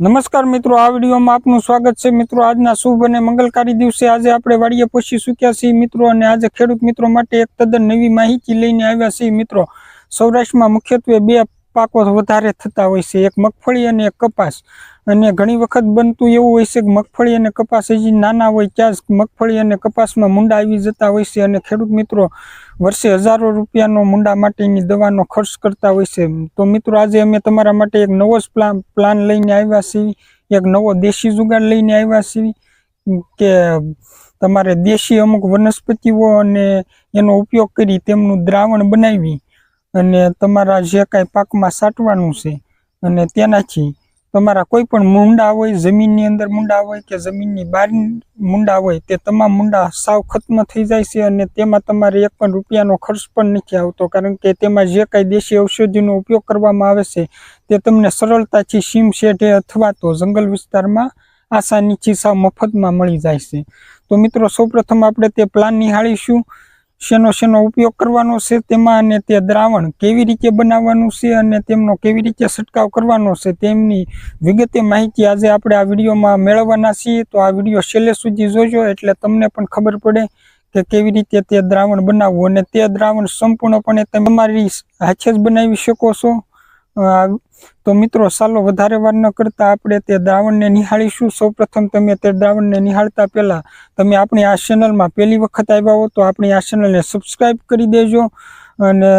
નમસ્કાર મિત્રો, આ વિડીયોમાં આપનું સ્વાગત છે. મિત્રો, આજના શુભ અને મંગલકારી દિવસે આજે આપણે વાડીએ પહોંચી ચૂક્યા છીએ મિત્રો અને આજે ખેડૂત મિત્રો માટે એક તદ્દન નવી માહિતી લઈને આવ્યા છીએ મિત્રો. સૌરાષ્ટ્રમાં મુખ્યત્વે બે પાકો વધારે થતા હોય છે. એક મગફળી અને એક કપાસ. અને ઘણી વખત બનતું એવું હોય છે કે મગફળી અને કપાસ હજી નાના હોય ત્યાં જ મગફળી અને કપાસમાં મુંડા આવી જતા હોય છે. અને ખેડૂત મિત્રો, વર્ષે હજારો રૂપિયાનો મુંડા માટેની દવાનો ખર્ચ કરતા હોય છે. તો મિત્રો, આજે અમે તમારા માટે એક નવો જ પ્લાન પ્લાન લઈને આવ્યા છીએ. એક નવો દેશી જુગાડ લઈને આવ્યા છીએ કે તમારે દેશી અમુક વનસ્પતિઓ અને એનો ઉપયોગ કરી તેમનું દ્રાવણ બનાવી. અને તમારા જે કાંઈ પાકમાં સાટવાનું છે અને તેનાથી તમારા કોઈ પણ મૂંડા હોય, જમીનની અંદર મૂંડા હોય કે જમીનની બહાર મૂંડા હોય, તે તમામ મૂંડા સાવ ખત્મ થઈ જાય છે અને તેમાં તમારે એક પણ રૂપિયાનો ખર્ચ પણ નથી આવતો. કારણ કે તેમાં જે કાંઈ દેશી ઔષધિનો ઉપયોગ કરવામાં આવે છે, તે તમને સરળતાથી સીમ શેઢે અથવા તો જંગલ વિસ્તારમાં આસાનીથી સાવ મફતમાં મળી જાય છે. તો મિત્રો, સૌપ્રથમ આપણે તે પ્લાન નિહાળીશું. શેનો શેનો ઉપયોગ કરવાનો છે, તેમાં અને તે દ્રાવણ કેવી રીતે બનાવવાનું છે અને તેમનો કેવી રીતે છંટકાવ કરવાનો છે, તેમની વિગતે માહિતી આજે આપણે આ વિડીયોમાં મેળવવાના છીએ. તો આ વીડિયો છેલ્લે સુધી જોજો, એટલે તમને પણ ખબર પડે કે કેવી રીતે તે દ્રાવણ બનાવવું અને તે દ્રાવણ સંપૂર્ણપણે તમે તમારી હાથે જ બનાવી શકો છો. તો મિત્રો ચાલો વધારે વાર ન કરતા આપણે તે દ્રાવણને નિહાળીશું. સૌપ્રથમ તમે તે દ્રાવણને નિહાળતા પહેલાં તમે આપણી આ ચેનલમાં પહેલી વખત આવ્યા હો તો આપણી આ ચેનલને સબસ્ક્રાઈબ કરી દેજો અને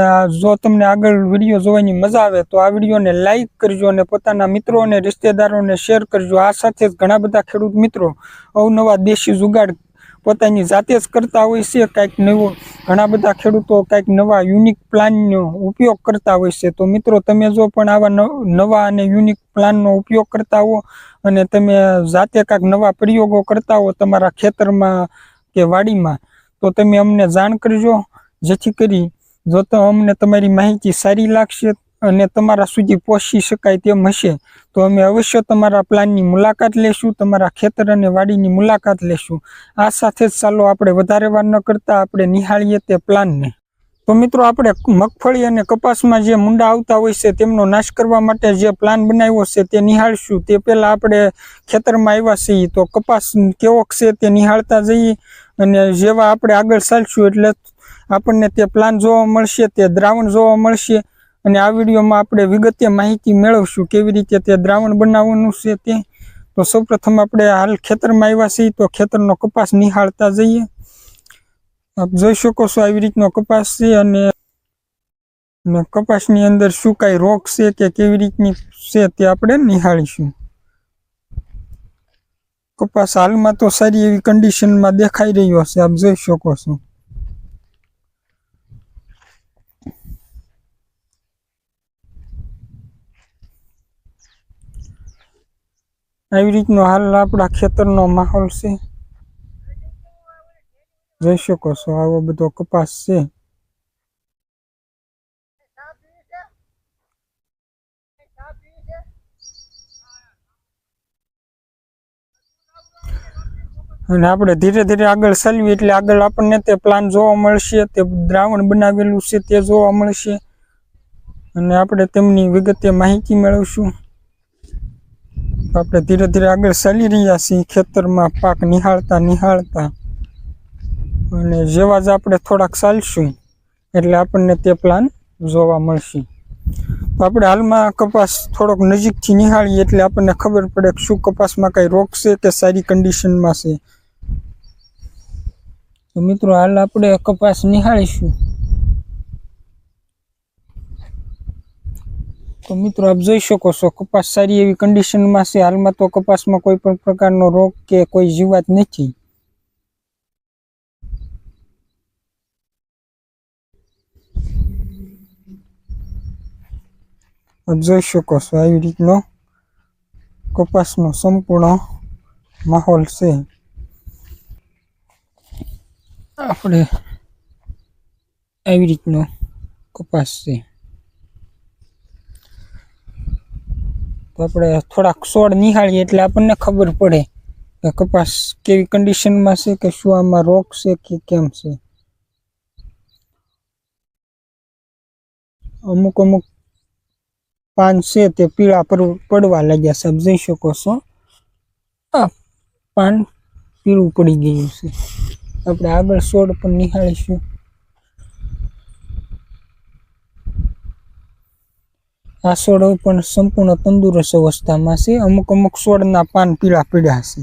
જો તમને આગળ વીડિયો જોવાની મજા આવે તો આ વિડીયોને લાઇક કરજો અને પોતાના મિત્રો અને રિશ્તેદારોને શેર કરજો. આ સાથે જ ઘણા બધા ખેડૂત મિત્રો અવનવા દેશી જુગાડ પોતાની જાતે જ કરતા હોય છે કાંઈક નવો. ઘણા બધા ખેડૂતો કાંઈક નવા યુનિક પ્લાનનો ઉપયોગ કરતા હોય છે. તો મિત્રો, તમે જો પણ આવા નવ- અને યુનિક પ્લાનનો ઉપયોગ કરતા હો અને તમે જાતે કાંઈક નવા પ્રયોગો કરતા હો તમારા ખેતરમાં કે વાડીમાં, તો તમે અમને જાણ કરજો. જેથી કરી જો તો અમને તમારી માહિતી સારી લાગશે. અને તમારા સુધી પહોંચી શકાય તેમ હશે, તો અમે અવશ્ય તમારા પ્લાનની મુલાકાત લેશું, તમારા ખેતર અને વાડીની મુલાકાત લેશું. આ સાથે જ ચાલો આપણે વધારે વાર ન કરતા આપણે નિહાળીએ તે પ્લાનને. તો મિત્રો, આપણે મગફળી અને કપાસમાં જે મુંડા આવતા હોય છે, તેમનો નાશ કરવા માટે જે પ્લાન બનાવ્યો છે તે નિહાળશું. તે પહેલાં આપણે ખેતરમાં આવ્યા છીએ, તો કપાસ કેવો છે તે નિહાળતા જઈએ અને જેવા આપણે આગળ ચાલશું એટલે આપણને તે પ્લાન જોવા મળશે, તે દ્રાવણ જોવા મળશે અને આ વિડીયોમાં આપણે વિગતે માહિતી મેળવશું કેવી રીતે તે દ્રાવણ બનાવવાનું છે તે. તો સૌપ્રથમ આપણે હાલ ખેતરમાં આવ્યા છીએ તો ખેતરનો કપાસ નિહાળતા જઈએ. આપ જોઈ શકો છો આવી રીતનો કપાસ છે અને કપાસની અંદર શું કાંઈ રોગ છે કે કેવી રીતની છે તે આપણે નિહાળીશું. કપાસ હાલમાં તો સારી એવી કન્ડિશનમાં દેખાઈ રહ્યો છે, આપ જોઈ શકો છો. આવી રીતનો હાલ આપણા ખેતરનો માહોલ છે. જોઈ શકો છો, આવો બધો કપાસ છે. અને આપણે ધીરે ધીરે આગળ ચાલવી એટલે આગળ આપણને તે પ્લાન જોવા મળશે, તે દ્રાવણ બનાવેલું છે તે જોવા મળશે. અને આપણે તેમની વિગતે માહિતી મેળવશું. આપણે ધીરે ધીરે આગળ ચાલી રહ્યા છીએ, ખેતરમાં પાક નિહાળતા નિહાળતા. અને જેવા જ આપણે થોડાક ચાલશું, એટલે આપણને તે પ્લાન જોવા મળશે. તો આપણે હાલમાં કપાસ થોડોક નજીકથી નિહાળીએ, એટલે આપણને ખબર પડે કે શું કપાસમાં કાંઈ રોગ છે કે સારી કન્ડિશનમાં છે. તો મિત્રો, હાલ આપણે કપાસ નિહાળીશું. તો મિત્રો આપ જોઈ શકો છો, કપાસ સારી એવી કન્ડિશનમાં છે. હાલમાં તો કપાસમાં કોઈ પણ પ્રકારનો રોગ કે કોઈ જીવાત નથી. આપ જોઈ શકો છો આવી રીતનો કપાસનો સંપૂર્ણ માહોલ છે. આપણે આવી રીતનો કપાસ છે. તો આપણે થોડાક સોડ નિહાળીએ એટલે આપણને ખબર પડે કે કપાસ કેવી કન્ડિશનમાં છે કે શું આમાં રોગ છે કે કેમ છે. અમુક અમુક પાન છે તે પીળા પર- પડવા લાગ્યા સમજી શકો છો. આ પાન પીળું પડી ગયું છે. આપણે આગળ સોડ પણ નિહાળીશું. આ છોડ પણ સંપૂર્ણ તંદુરસ્ત અવસ્થામાં છે. અમુક અમુક છોડના પાન પીળા પીળા છે.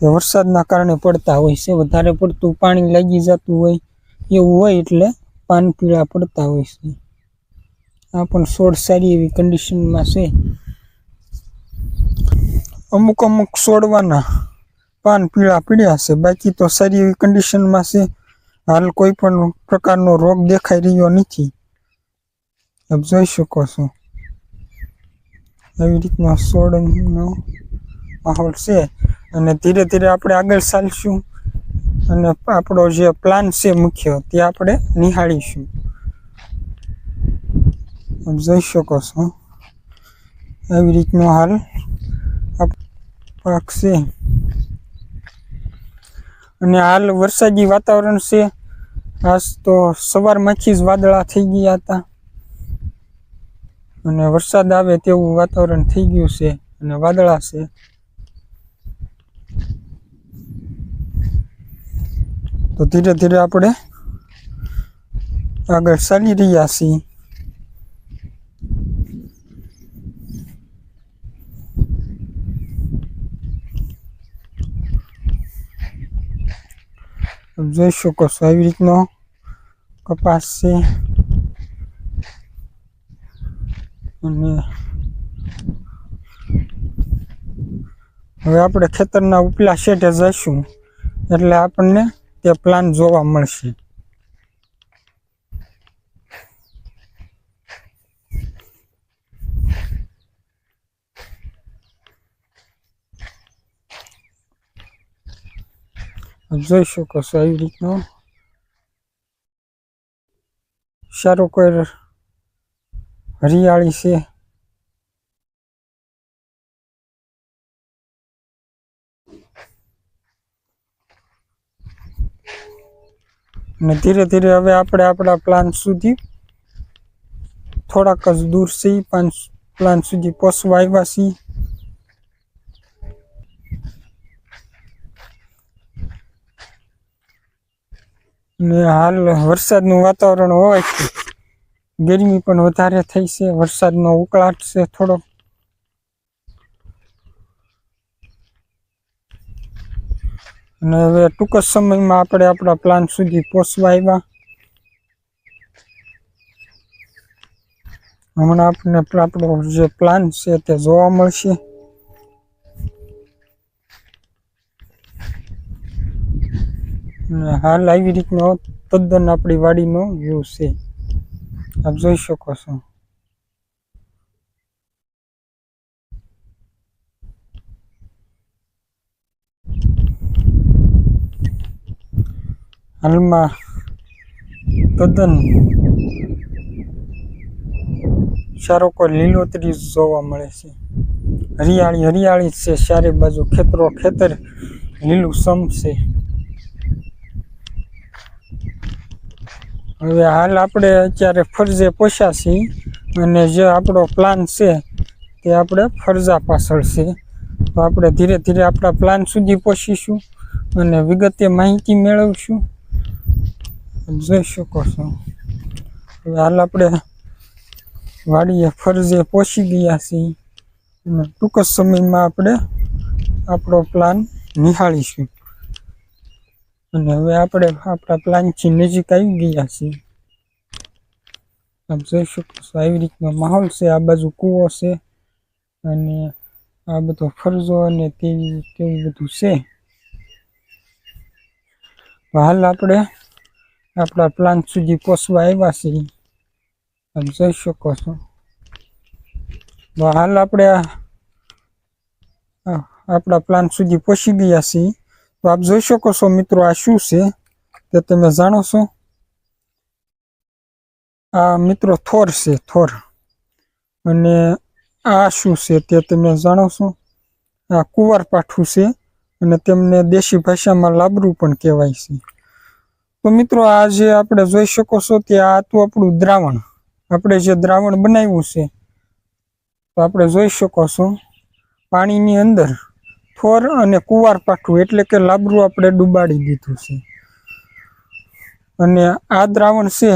તે વરસાદના કારણે પડતા હોય છે. વધારે પડતું પાણી લાગી જતું હોય એવું હોય એટલે પાન પીળા પડતા હોય છે. આ પણ છોડ સારી એવી કન્ડિશનમાં છે. અમુક અમુક છોડવાના પાન પીળા પીળ્યા છે. બાકી તો સારી એવી કન્ડિશનમાં છે. હાલ કોઈ પણ પ્રકારનો રોગ દેખાઈ રહ્યો નથી. આપ જોઈ શકો છો. એવી રીતનો છોડનો માહોલ છે અને ધીરે ધીરે આપણે આગળ ચાલશું અને આપણો જે પ્લાન છે મુખ્ય તે આપણે નિહાળીશું. જોઈ શકો છો. આવી રીતનો હાલ પાક છે. અને હાલ વરસાદી વાતાવરણ છે. આજ તો સવારમાંથી જ વાદળા થઈ ગયા હતા. અને વરસાદ આવે તેવું વાતાવરણ થઈ ગયું છે અને વાદળા છે. તો ધીરે ધીરે આપણે આગળ ચાલી રહ્યા છીએ. જોઈ શકો છો આવી રીતનો કપાસ છે. અને હવે આપણે ખેતરના ઉપલા શેઠે જઈશું. એટલે આપણને તે પ્લાન જોવા મળશે. જોઈ શકો છો આવી રીતનો. સારો કોઈ હરિયાળી છે. અને ધીરે ધીરે હવે આપણે આપણા પ્લાન સુધી થોડાક જ દૂર છે પાંચ પ્લાન સુધી પહોંચવા આવ્યા છીએ. ને હાલ વરસાદનું વાતાવરણ હોવાથી ગરમી પણ વધારે થઈ છે, વરસાદનો ઉકળાટ છે થોડો અને હવે ટૂંક જ સમયમાં આપણે આપણા પ્લાન સુધી પહોંચવા આવ્યા. હમણાં આપણને આપણો જે પ્લાન છે તે જોવા મળશે. હાલ આવી રીતનો તદ્દન આપણી વાડીનો વ્યૂ છે. આપ જોઈ શકો છો. હાલમાં તદ્દન સારો કોઈ લીલોતરી જોવા મળે છે. હરિયાળી હરિયાળી છે. ચારે બાજુ ખેતરો ખેતર લીલું સમ છે. હવે હાલ આપણે અત્યારે ફરજે પોસાશી અને જે આપણો પ્લાન છે તે આપણે ફરજા પાછળ છે. તો આપણે ધીરે ધીરે આપણા પ્લાન સુધી પહોંચીશું અને વિગતે માહિતી મેળવશું. જોઈ શકો છો. હવે હાલ આપણે વાડીએ ફરજે પહોંચી ગયા છીએ અને ટૂંક જ સમયમાં આપણે આપણો પ્લાન નિહાળીશું. અને હવે આપણે આપણા પ્લાનથી નજીક આવી ગયા છીએ. આમ જોઈ શકો છો, આવી રીતનો માહોલ છે. આ બાજુ કૂવો છે અને આ બધો ફરજો અને તેવી તેવું બધું છે. હાલ આપણે આપણા પ્લાન સુધી પહોંચવા આવ્યા છીએ. આમ જોઈ શકો છો. હાલ આપણે આપણા પ્લાન સુધી પહોંચી ગયા છીએ. તો આપ જોઈ શકો છો મિત્રો આ શું છે તે તમે જાણો છો? આ મિત્રો થોર છે, થોર. અને આ શું છે તે તમે જાણો છો? આ કુંવારપાઠું છે અને તેમને દેશી ભાષામાં લાબરું પણ કહેવાય છે. તો મિત્રો આ જે આપણે જોઈ શકો છો તે આ હતું આપણું દ્રાવણ. આપણે જે દ્રાવણ બનાવ્યું છે, તો આપણે જોઈ શકો છો પાણીની અંદર થોર અને કુવાર પાઠું એટલે કે લાબરું આપણે ડુબાડી દીધું છે. અને આ દ્રાવણ છે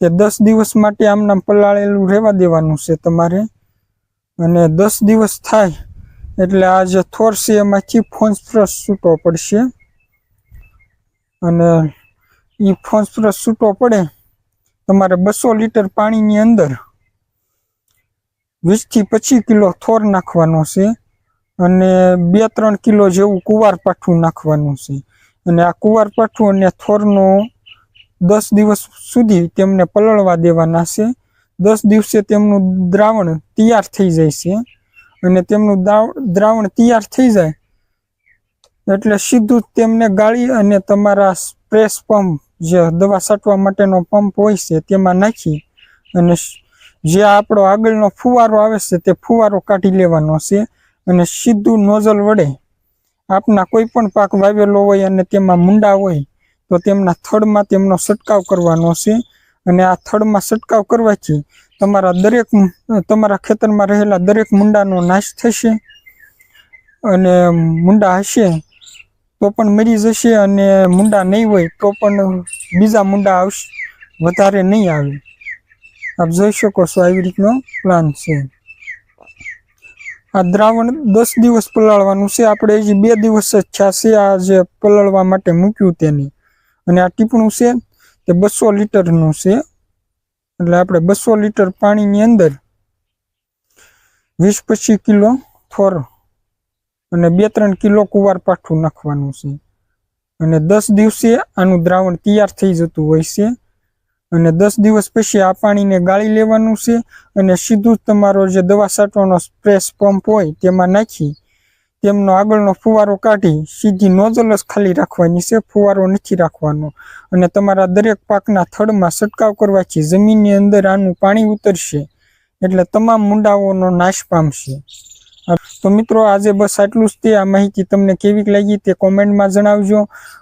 તે દસ દિવસ માટે આમનામ પલાળેલું રહેવા દેવાનું છે તમારે. અને દસ દિવસ થાય એટલે આ જે થોર છે એમાંથી ફોન્સફરસ છૂટો પડશે. અને એ ફોન્સફરસ છૂટો પડે તમારે બસો લીટર પાણીની અંદર વીસથી પચીસ કિલો થોર નાખવાનો છે. અને બે ત્રણ કિલો જેવું કુવાર પાઠું નાખવાનું છે. અને આ કુવાર પાઠું અને થોરનો દસ દિવસ સુધી તેમને પલળવા દેવાના છે. દસ દિવસે તેમનું દ્રાવણ તૈયાર થઈ જાય છે. અને તેમનું દ્રાવણ તૈયાર થઈ જાય એટલે સીધું તેમને ગાળી અને તમારા સ્પ્રેસ પંપ જે દવા છાંટવા માટેનો પંપ હોય છે તેમાં નાખી અને જે આપણો આગળનો ફુવારો આવે છે તે ફુવારો કાઢી લેવાનો છે. અને સીધું નોઝલ વડે આપના કોઈ પણ પાક વાવેલો હોય અને તેમાં મુંડા હોય, તો તેમના થડમાં તેમનો છંટકાવ કરવાનો છે. અને આ થડમાં છંટકાવ કરવાથી તમારા દરેક તમારા ખેતરમાં રહેલા દરેક મુંડાનો નાશ થશે અને મુંડા હશે તો પણ મરી જશે અને મુંડા નહીં હોય તો પણ બીજા મુંડા આવશે, વધારે નહીં આવે. આપ જોઈ શકો છો આવી રીતનો પ્લાન છે. આ દ્રાવણ દસ દિવસ પલાળવાનું છે. આપણે હજી બે દિવસ જ છે આ જે પલાળવા માટે મૂક્યું તેની. અને આ ટીપણું છે તે બસો લીટરનું છે. એટલે આપણે બસો લીટર પાણીની અંદર વીસ પચીસ કિલો થોર અને બે ત્રણ કિલો કુવાર પાઠું નાખવાનું છે. અને દસ દિવસે આનું દ્રાવણ તૈયાર થઈ જતું હોય છે. અને દસ દિવસ પછી આ પાણીને ગાળી લેવાનું છે અને સીધું જ તમારો જે દવા છાંટવાનો સ્પ્રેસ પંપ હોય તેમાં નાખી તેમનો આગળનો ફુવારો કાઢી સીધી નોઝલ જ ખાલી રાખવાની છે, ફુવારો નથી રાખવાનો. અને તમારા દરેક પાકના થડમાં છંટકાવ કરવાથી જમીનની અંદર આનું પાણી ઉતરશે. એટલે તમામ મુંડાઓનો નાશ પામશે. તો મિત્રો આજે બસ આટલું જ તે. આ માહિતી તમને કેવી લાગી તે કોમેન્ટમાં જણાવજો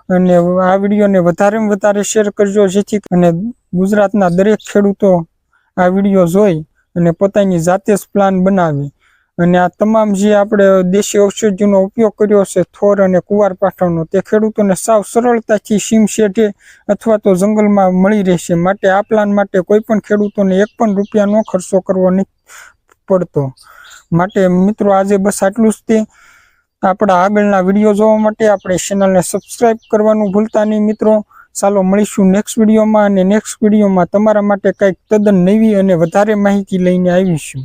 અને આ વિડીયોને વધારેમાં વધારે શેર કરજો, જેથી અને ગુજરાતના દરેક ખેડૂતો આ વીડિયો જોઈ અને પોતાની જાતે જ પ્લાન બનાવે. અને આ તમામ જે આપણે દેશી ઔષધિનો ઉપયોગ કર્યો છે, થોર અને કુવાર પાઠવનો તે ખેડૂતોને સાવ સરળતાથી સીમ શેઠે અથવા તો જંગલમાં મળી રહેશે. માટે આ પ્લાન માટે કોઈ પણ ખેડૂતોને એક પણ રૂપિયાનો ખર્ચો કરવો પડતો. માટે મિત્રો આજે બસ આટલું જ તે. આપણા આગળના વીડિયો જોવા માટે આપણે ચેનલને સબસ્ક્રાઇબ કરવાનું ભૂલતા નહીં મિત્રો. ચાલો મળીશું નેક્સ્ટ વિડીયોમાં અને નેક્સ્ટ વિડીયોમાં તમારા માટે કંઈક તદ્દન નવી અને વધારે માહિતી લઈને આવીશું.